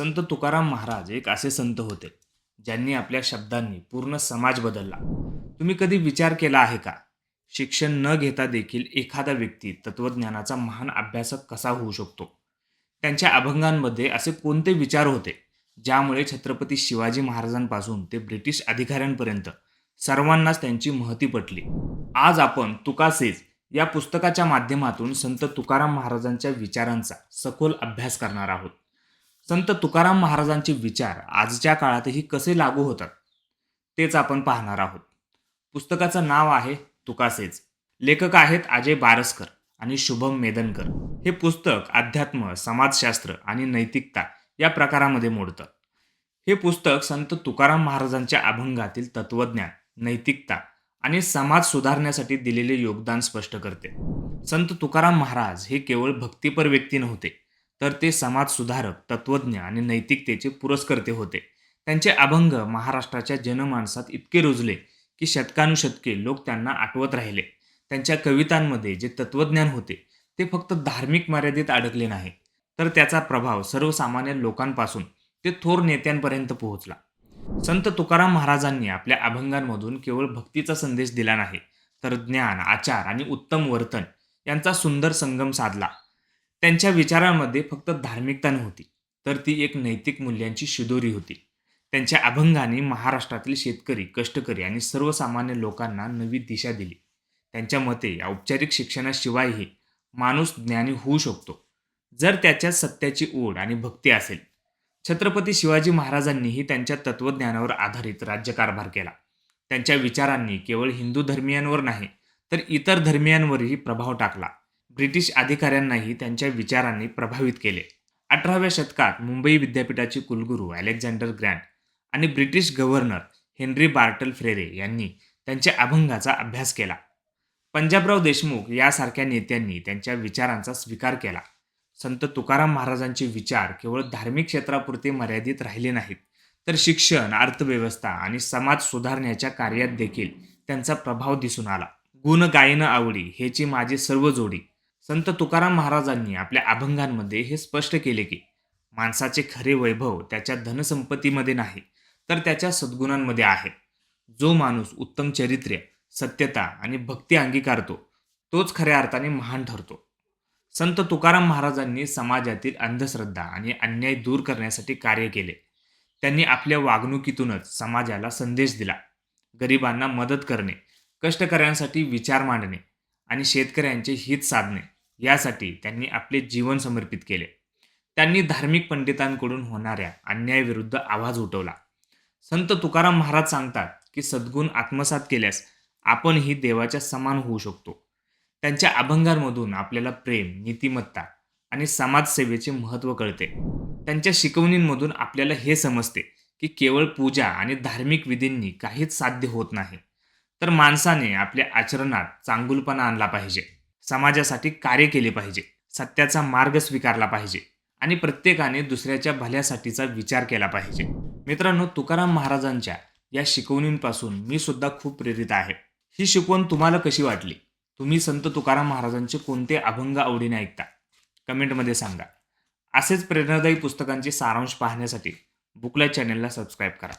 संत तुकाराम महाराज एक असे संत होते ज्यांनी आपल्या शब्दांनी पूर्ण समाज बदलला. तुम्ही कधी विचार केला आहे का? शिक्षण न घेता देखील एखादा व्यक्ती तत्वज्ञानाचा महान अभ्यासक कसा होऊ शकतो? त्यांच्या अभंगांमध्ये असे कोणते विचार होते ज्यामुळे छत्रपती शिवाजी महाराजांपासून ते ब्रिटिश अधिकाऱ्यांपर्यंत सर्वांनाच त्यांची महती पटली? आज आपण तुकासेज या पुस्तकाच्या माध्यमातून संत तुकाराम महाराजांच्या विचारांचा सखोल अभ्यास करणार आहोत. संत तुकाराम महाराजांचे विचार आजच्या काळातही कसे लागू होतात तेच आपण पाहणार आहोत. पुस्तकाचं नाव आहे तुकासेच लेखक आहेत अजय बारसकर आणि शुभम मेदनकर. हे पुस्तक अध्यात्म समाजशास्त्र आणि नैतिकता या प्रकारामध्ये मोडतं. हे पुस्तक संत तुकाराम महाराजांच्या अभंगातील तत्वज्ञान नैतिकता आणि समाज सुधारण्यासाठी दिलेले योगदान स्पष्ट करते. संत तुकाराम महाराज हे केवळ भक्तीपर व्यक्ती नव्हते तर ते समाज सुधारक आणि नैतिकतेचे पुरस्कर्ते होते. त्यांचे अभंग महाराष्ट्राच्या जनमानसात इतके रुजले की शतकानुशतके लोक त्यांना आठवत राहिले. त्यांच्या कवितांमध्ये जे तत्त्वज्ञान होते ते फक्त धार्मिक मर्यादेत अडकले नाही. तर त्याचा प्रभाव सर्वसामान्य लोकांपासून ते थोर नेत्यांपर्यंत पोहोचला. संत तुकाराम महाराजांनी आपल्या अभंगांमधून केवळ भक्तीचा संदेश दिला नाही तर ज्ञान आचार आणि उत्तम वर्तन यांचा सुंदर संगम साधला. त्यांच्या विचारांमध्ये फक्त धार्मिकता नव्हती तर ती एक नैतिक मूल्यांची शिदोरी होती. त्यांच्या अभंगाने महाराष्ट्रातील शेतकरी कष्टकरी आणि सर्वसामान्य लोकांना नवी दिशा दिली. त्यांच्या मते औपचारिक शिक्षणाशिवायही माणूस ज्ञानी होऊ शकतो. जर त्याच्यात सत्याची ओढ आणि भक्ती असेल. छत्रपती शिवाजी महाराजांनीही त्यांच्या तत्त्वज्ञानावर आधारित राज्यकारभार केला. त्यांच्या विचारांनी केवळ हिंदू धर्मियांवर नाही तर इतर धर्मियांवरही प्रभाव टाकला. ब्रिटिश अधिकाऱ्यांनाही त्यांच्या विचारांनी प्रभावित केले. अठराव्या शतकात मुंबई विद्यापीठाचे कुलगुरू अलेक्झांडर ग्रँड आणि British governor Henry Bartle Frere यांनी त्यांच्या अभंगाचा अभ्यास केला. पंजाबराव देशमुख यासारख्या नेत्यांनी त्यांच्या विचारांचा स्वीकार केला. संत तुकाराम महाराजांचे विचार केवळ धार्मिक क्षेत्रापुरते मर्यादित राहिले नाहीत तर शिक्षण अर्थव्यवस्था आणि समाज सुधारण्याच्या कार्यात देखील त्यांचा प्रभाव दिसून आला. गुण गायन आवडी हेची माझी सर्व जोडी. संत तुकाराम महाराजांनी आपल्या अभंगांमध्ये हे स्पष्ट केले की माणसाचे खरे वैभव त्याच्या धनसंपत्तीमध्ये नाही तर त्याच्या सद्गुणांमध्ये आहे. जो माणूस उत्तम चरित्र्य सत्यता आणि भक्ती अंगीकारतो तोच खऱ्या अर्थाने महान ठरतो. संत तुकाराम महाराजांनी समाजातील अंधश्रद्धा आणि अन्याय दूर करण्यासाठी कार्य केले. त्यांनी आपल्या वागणुकीतूनच समाजाला संदेश दिला. गरिबांना मदत करणे कष्टकऱ्यांसाठी विचार मांडणे आणि शेतकऱ्यांचे हित साधणे यासाठी त्यांनी आपले जीवन समर्पित केले. त्यांनी धार्मिक पंडितांकडून होणाऱ्या अन्यायाविरुद्ध आवाज उठवला. संत तुकाराम महाराज सांगतात की सद्गुण आत्मसात केल्यास आपणही देवाच्या समान होऊ शकतो. त्यांच्या अभंगांमधून आपल्याला प्रेम नीतिमत्ता आणि समाजसेवेचे महत्त्व कळते. त्यांच्या शिकवणींमधून आपल्याला हे समजते की केवळ पूजा आणि धार्मिक विधींनी काहीच साध्य होत नाही. तर माणसाने आपल्या आचरणात चांगुलपणा आणला पाहिजे. समाजासाठी कार्य केले पाहिजे. सत्याचा मार्ग स्वीकारला पाहिजे. आणि प्रत्येकाने दुसऱ्याच्या भल्यासाठीचा विचार केला पाहिजे. मित्रांनो तुकाराम महाराजांच्या या शिकवणींपासून मी सुद्धा खूप प्रेरित आहे. ही शिकवण तुम्हाला कशी वाटली? तुम्ही संत तुकाराम महाराजांचे कोणते अभंग आवडीने ऐकता? कमेंटमध्ये सांगा. असेच प्रेरणादायी पुस्तकांचे सारांश पाहण्यासाठी बुकला चॅनेलला सबस्क्राईब करा.